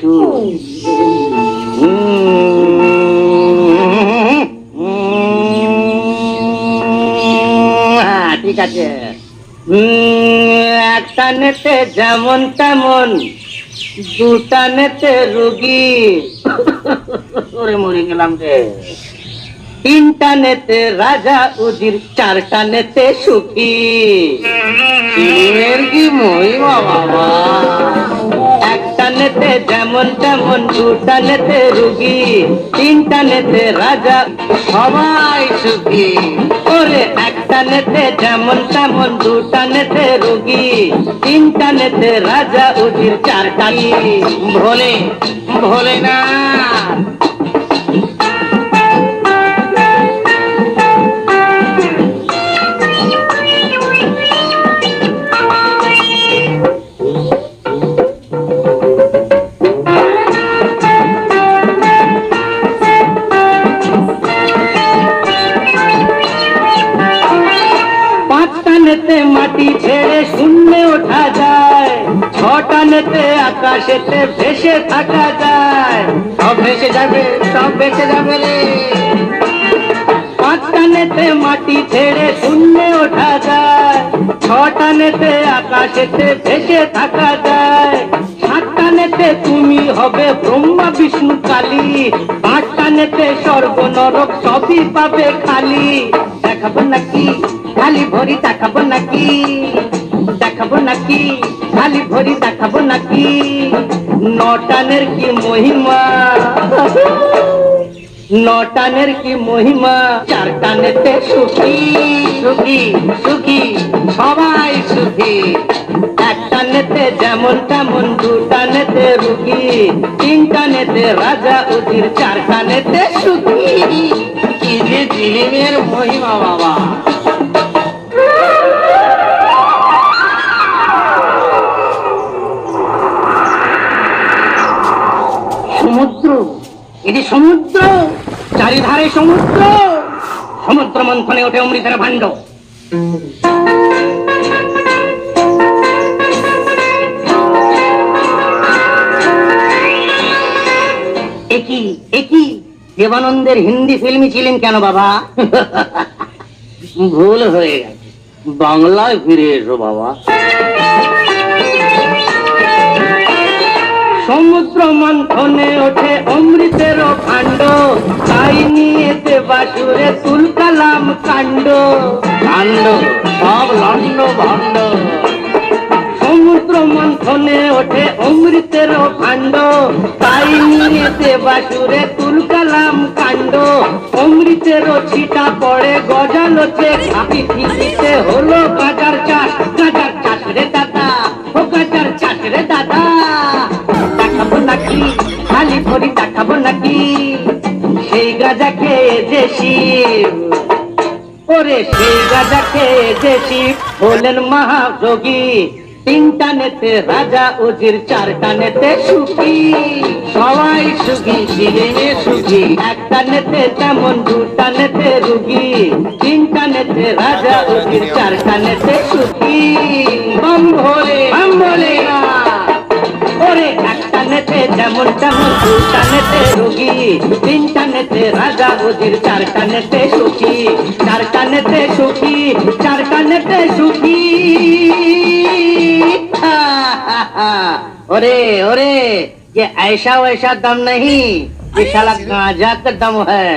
সুর হ্যাঁ, ঠিক আছে। একটা নেতে যেমন তেমন দুটা নেতে রুগী। ওরে মরে গেলাম রে। তিনটা নেতে রাজা উজির চারটা নেতে সুখী। কি মহিমা বাবা? একটা নেতে যেমন তেমন দুটা নেতে রুগী তিনটা নেতে রাজা, সবাই সুখী। ওরে একটা নেতে যেমন তেমন দুটা নেতে রুগী তিনটা নেতে রাজা, উজির চারটা ভোলে ভোলে না। ওঠা যায়। ছটা নেতে আকাশেতে ভেসে থাকা যায়। সব ভেসে যাবে, সব ভেসে যাবে রে। পাঁচটা নেতে মাটি ছেড়ে শূন্যে ওঠা যায়। ছটা নেতে আকাশেতে ভেসে থাকা যায়। সাতটা নেতে তুমি হবে ব্রহ্মা, বিষ্ণু, কালী। পাঁচটা নেতে স্বর্গ নরক সবই পাবে খালি। দেখাবো নাকি? খালি ভরি দেখাবো নাকি? দেখাবো নাকি? খালি ভরি দেখাবো নাকি? নটানের কি মহিমা? নটানের কি মহিমা? চার টানেতে সুখী সুখী সুখী, সবাই সুখী। একটা নেতে যেমন তেমন দুটা নেতে রুগী তিনটা নেতে রাজা উজির চারটা নেতে সুখী। কি যে জিলিমের মহিমা বাবা। এটি সমুদ্র, চারিধারে সমুদ্র। সমুদ্র মন্থনে ওঠে অমৃতের ভাণ্ড। একই একই। দেবানন্দের হিন্দি ফিল্মই ছিলেন কেন বাবা? ভুল হয়ে গেছে। বাংলায় ফিরে এসো বাবা। সমুদ্র মন্থনে ওঠে অমৃতের তাই নিয়ে দেবাসুরে তুলকালাম কাণ্ড। কাণ্ড সব লন্ড ভণ্ড। সমুদ্র মন্থনে ওঠে অমৃতের কাণ্ড তাই নিয়ে দেবাসুরে তুলকালাম কাণ্ড। অমৃতের ছিটা পড়ে গজালোতে খাপি ফিসিতে হলো গাজার চাষ। সেই গাজা খেয়ে যে শিব। ওরে সেই গাজা খেয়ে যে শিব। হলেন মহাযোগী তিনটা নেতে রাজা উজির চারটা নেতে সুখী। সবাই সুখী শিরিনে সুখী। একটা নেতে তেমন, দুটা নেতে রুগী। তিনটা নেতে রাজা উজির চারটা নেতে সুখী। বম ভোলে বম ভোলে ওরে একটা নেতে যেমন তেমন, দুটা নেতে রোগী। তিনটা নেতে রাজা উজির চারটা নেতে সুখী চারটা নেতে সুখী চারটা নেতে সুখী ओरे ओरे ये ऐसा वैसा दम नहीं ये साला गांजा का दम है